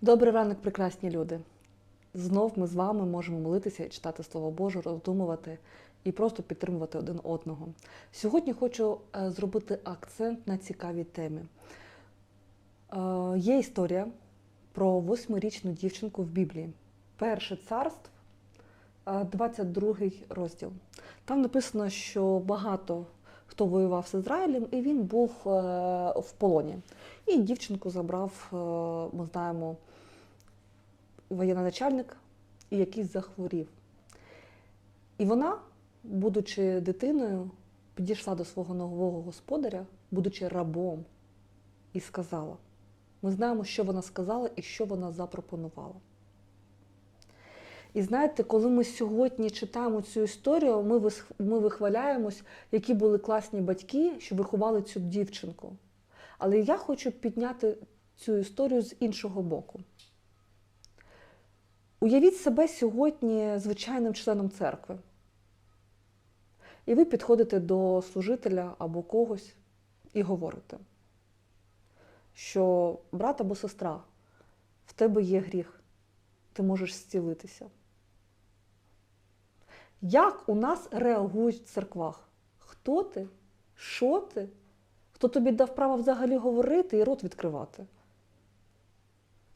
Добрий ранок, прекрасні люди. Знов ми з вами можемо молитися і читати Слово Боже, роздумувати і просто підтримувати один одного. Сьогодні хочу е, зробити акцент на цікавій темі. Е, Є історія про восьмирічну дівчинку в Біблії. Перше царств, е, 22 розділ. Там написано, що багато хто воював з Ізраїлем, і він був е, в полоні. І дівчинку забрав, е, ми знаємо, воєнноначальник, і якийсь захворів. І вона, будучи дитиною, підійшла до свого нового господаря, будучи рабом, і сказала: ми знаємо, що вона сказала і що вона запропонувала. І знаєте, коли ми сьогодні читаємо цю історію, ми, вис- ми вихваляємось, які були класні батьки, що виховали цю дівчинку. Але я хочу підняти цю історію з іншого боку. Уявіть себе сьогодні звичайним членом церкви. І ви підходите до служителя або когось і говорите, що брат або сестра, в тебе є гріх, ти можеш зцілитися. Як у нас реагують в церквах? Хто ти? Що ти? Хто тобі дав право взагалі говорити і рот відкривати?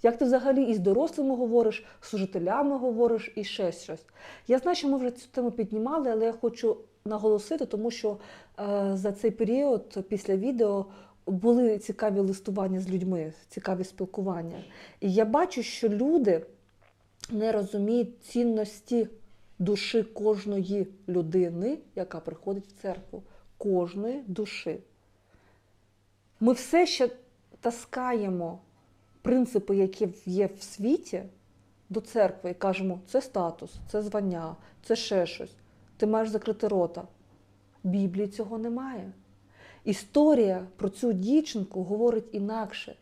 Як ти взагалі і з дорослими говориш, з служителями говориш і ще щось. Я знаю, що ми вже цю тему піднімали, але я хочу наголосити, тому що е, за цей період після відео були цікаві листування з людьми, цікаві спілкування. І я бачу, що люди не розуміють цінності душі кожної людини, яка приходить в церкву, кожної душі. Ми все ще таскаємо принципи, які є в світі, до церкви і кажемо, це статус, це звання, це ще щось. Ти маєш закрити рота. Біблії цього немає. Історія про цю дівчинку говорить інакше.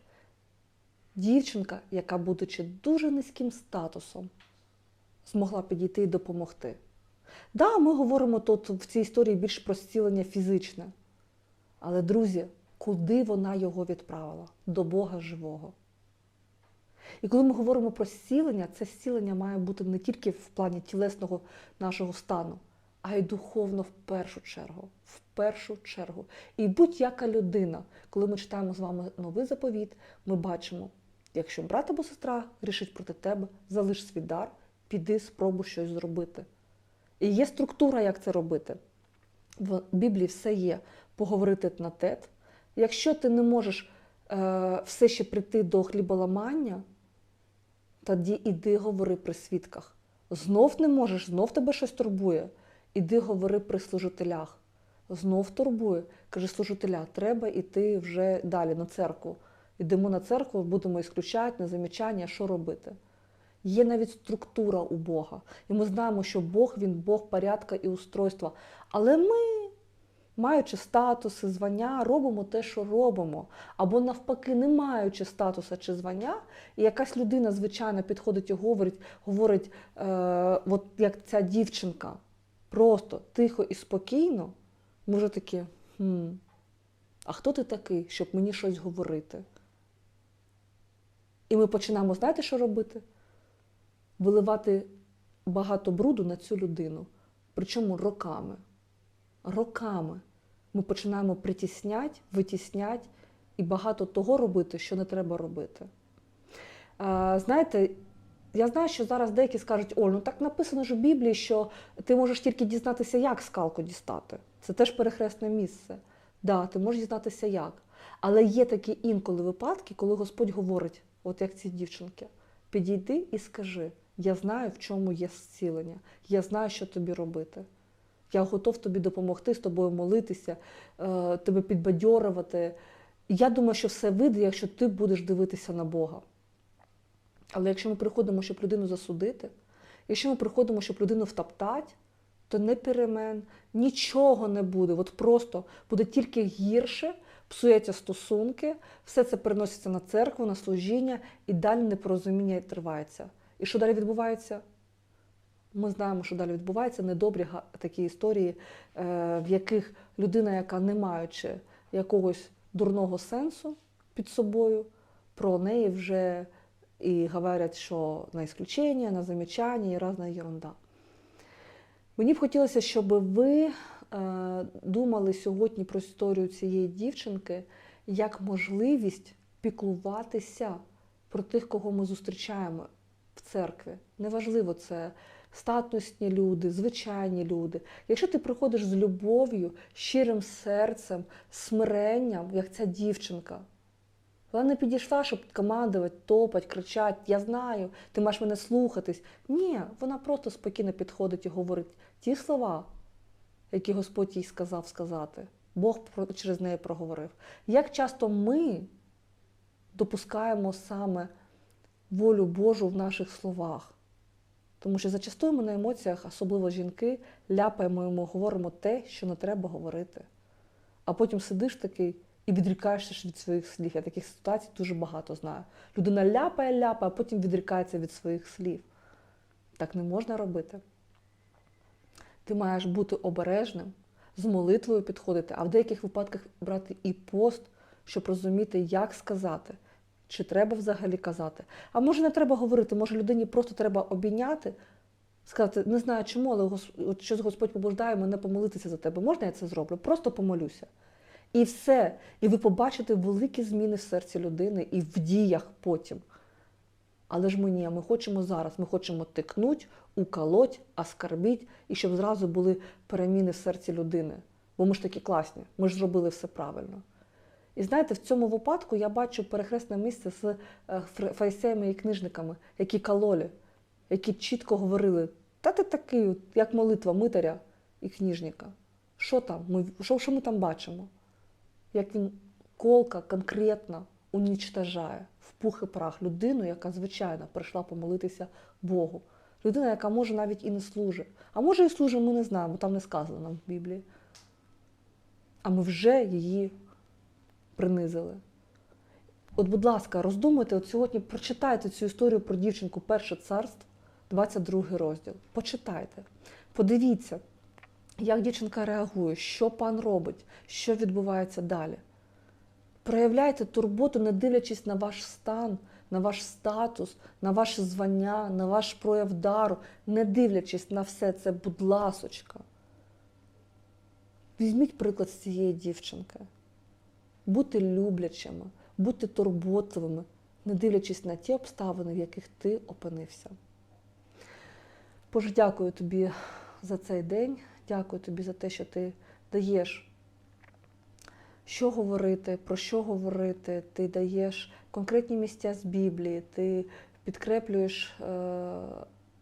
Дівчинка, яка, будучи дуже низьким статусом, змогла підійти і допомогти. Да, ми говоримо тут в цій історії більш про зцілення фізичне. Але, друзі, куди вона його відправила? До Бога живого. І коли ми говоримо про зцілення, це зцілення має бути не тільки в плані тілесного нашого стану, а й духовно в першу чергу. В першу чергу. І будь-яка людина, коли ми читаємо з вами новий заповіт, ми бачимо, якщо брат або сестра грішить проти тебе, залиш свій дар, піди, спробуй щось зробити. І є структура, як це робити. В Біблії все є. Поговорити на тет. Якщо ти не можеш е, все ще прийти до хліболамання, тоді іди говори при свідках. Знов не можеш, знов тебе щось турбує. Іди говори при служителях. Знов турбує. Каже, служителя, треба йти вже далі на церкву. Йдемо на церкву, будемо ісключати на замічання, що робити. Є навіть структура у Бога. І ми знаємо, що Бог він Бог порядка і устройства. Але ми, маючи статуси, звання, робимо те, що робимо. Або навпаки, не маючи статуса чи звання, і якась людина, звичайно, підходить і говорить, говорить е, от як ця дівчинка, просто тихо і спокійно, ми вже такі, хм, а хто ти такий, щоб мені щось говорити? І ми починаємо, знаєте, що робити? Виливати багато бруду на цю людину. Причому роками. Роками ми починаємо притісняти, витісняти і багато того робити, що не треба робити. А, знаєте, я знаю, що зараз деякі скажуть, Оль, ну так написано ж у Біблії, що ти можеш тільки дізнатися, як скалку дістати. Це теж перехресне місце. Да, ти можеш дізнатися як. Але є такі інколи випадки, коли Господь говорить, от як ці дівчинки, підійди і скажи, я знаю, в чому є зцілення, я знаю, що тобі робити. Я готов тобі допомогти, з тобою молитися, е, тебе підбадьорувати. Я думаю, що все вийде, якщо ти будеш дивитися на Бога. Але якщо ми приходимо, щоб людину засудити, якщо ми приходимо, щоб людину втоптати, то не перемен, нічого не буде. От просто буде тільки гірше, псуються стосунки, все це переноситься на церкву, на служіння, і далі непорозуміння тривається. І що далі відбувається? Ми знаємо, що далі відбувається недобрі такі історії, е, в яких людина, яка не маючи якогось дурного сенсу під собою, про неї вже і говорять, що на ісключення, на замічання і різна ерунда. Мені б хотілося, щоб ви думали сьогодні про історію цієї дівчинки як можливість піклуватися про тих, кого ми зустрічаємо в церкві. Неважливо, це статусні люди, звичайні люди. Якщо ти приходиш з любов'ю, щирим серцем, смиренням, як ця дівчинка, вона не підійшла, щоб командувати, топати, кричати, я знаю, ти маєш мене слухатись. Ні, вона просто спокійно підходить і говорить ті слова, які Господь їй сказав сказати. Бог через неї проговорив. Як часто ми допускаємо саме волю Божу в наших словах? Тому що зачастую ми на емоціях, особливо жінки, ляпаємо йому, говоримо те, що не треба говорити. А потім сидиш такий і відрікаєшся від своїх слів. Я таких ситуацій дуже багато знаю. Людина ляпає, ляпає, а потім відрікається від своїх слів. Так не можна робити. Ти маєш бути обережним, з молитвою підходити, а в деяких випадках брати і пост, щоб розуміти, як сказати, чи треба взагалі казати. А може не треба говорити, може людині просто треба обійняти, сказати, не знаю чому, але щось Господь побуждає мене помолитися за тебе. Можна я це зроблю? Просто помолюся. І все. І ви побачите великі зміни в серці людини і в діях потім. Але ж ми ні, ми хочемо зараз, ми хочемо тикнуть, уколоть, оскарбіть, і щоб зразу були переміни в серці людини. Бо ми ж такі класні, ми ж зробили все правильно. І знаєте, в цьому випадку я бачу перехресне місце з е, фарисеями і книжниками, які кололи, які чітко говорили, та ти такий, як молитва митаря і книжника. Що там? Ми, що, що ми там бачимо? Як він колка конкретно унічтажає в пух і прах людину, яка звичайно прийшла помолитися Богу. Людина, яка може навіть і не служить. А може і служить, ми не знаємо, там не сказано нам в Біблії. А ми вже її принизили. От, будь ласка, роздумайте, от сьогодні прочитайте цю історію про дівчинку Перше царств, 22 розділ. Почитайте, подивіться, як дівчинка реагує, що пан робить, що відбувається далі. Проявляйте турботу, не дивлячись на ваш стан, на ваш статус, на ваше звання, на ваш прояв дару, не дивлячись на все це, будь ласочка. Візьміть приклад з цієї дівчинки. Бути люблячими, бути турботливими, не дивлячись на ті обставини, в яких ти опинився. Боже, дякую тобі за цей день. Дякую тобі за те, що ти даєш, що говорити, про що говорити. Ти даєш конкретні місця з Біблії, ти підкреплюєш е,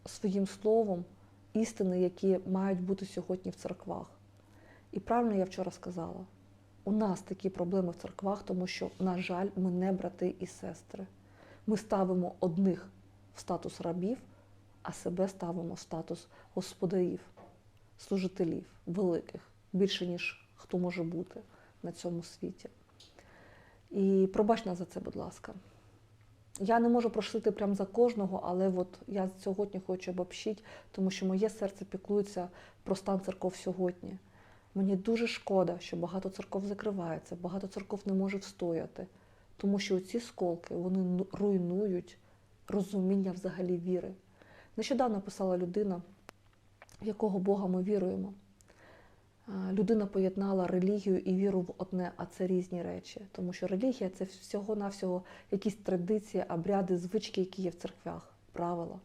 своїм словом істини, які мають бути сьогодні в церквах. І правильно я вчора сказала, у нас такі проблеми в церквах, тому що, на жаль, ми не брати і сестри. Ми ставимо одних в статус рабів, а себе ставимо в статус господарів, служителів, великих, більше, ніж хто може бути на цьому світі. І пробач нас за це, будь ласка. Я не можу прошити прямо за кожного, але от я сьогодні хочу обобщити, тому що моє серце піклується про стан церков сьогодні. Мені дуже шкода, що багато церков закривається, багато церков не може встояти, тому що ці сколки вони ну- руйнують розуміння взагалі віри. Нещодавно писала людина, в якого Бога ми віруємо. Людина поєднала релігію і віру в одне, а це різні речі. Тому що релігія це всього-навсього якісь традиції, обряди, звички, які є в церквях, правила.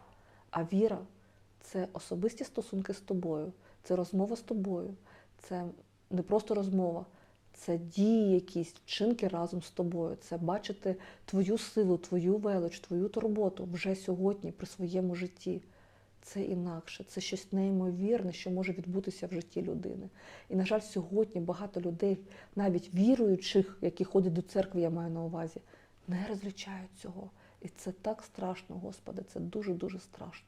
А віра це особисті стосунки з тобою, це розмова з тобою, це не просто розмова, це дії якісь, вчинки разом з тобою. Це бачити твою силу, твою велич, твою турботу вже сьогодні при своєму житті. Це інакше, це щось неймовірне, що може відбутися в житті людини. І, на жаль, сьогодні багато людей, навіть віруючих, які ходять до церкви, я маю на увазі, не розлічають цього. І це так страшно, Господи, це дуже-дуже страшно.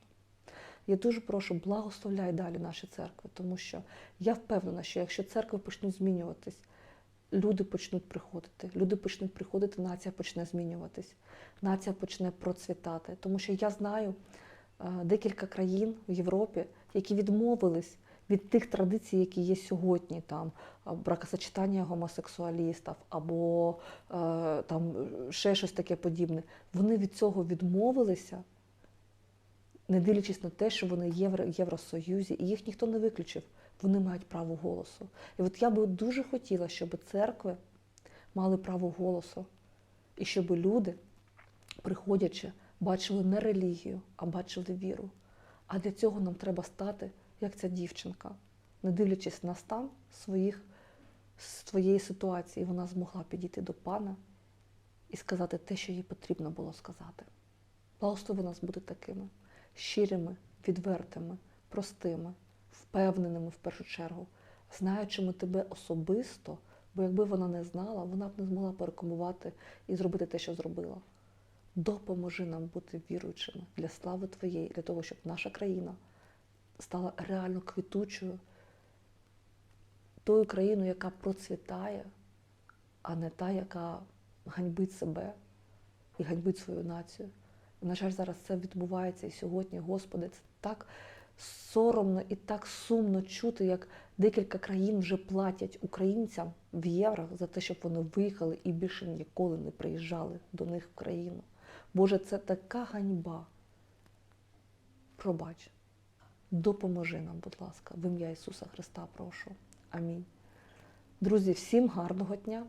Я дуже прошу, благословляй далі наші церкви, тому що я впевнена, що якщо церкви почнуть змінюватись, люди почнуть приходити, люди почнуть приходити, нація почне змінюватись, нація почне процвітати. Тому що я знаю декілька країн в Європі, які відмовились від тих традицій, які є сьогодні, там е, бракосочетання гомосексуалістів, або е, там е, ще щось таке подібне. Вони від цього відмовилися, не дивлячись на те, що вони є в Євросоюзі, і їх ніхто не виключив. Вони мають право голосу. І от я би дуже хотіла, щоб церкви мали право голосу, і щоб люди, приходячи, бачили не релігію, а бачили віру. А для цього нам треба стати, як ця дівчинка, не дивлячись на стан своїх, своєї ситуації, вона змогла підійти до пана і сказати те, що їй потрібно було сказати. Благослови нас бути такими щирими, відвертими, простими, впевненими в першу чергу, знаючими тебе особисто, бо якби вона не знала, вона б не змогла порекомувати і зробити те, що зробила. Допоможи нам бути віруючими для слави Твоєї, для того, щоб наша країна стала реально квітучою, тою країною, яка процвітає, а не та, яка ганьбить себе і ганьбить свою націю. І, на жаль, зараз це відбувається і сьогодні, Господи, це так соромно і так сумно чути, як декілька країн вже платять українцям в євро за те, щоб вони виїхали і більше ніколи не приїжджали до них в країну. Боже, це така ганьба. Пробач, допоможи нам, будь ласка, в ім'я Ісуса Христа прошу. Амінь. Друзі, всім гарного дня!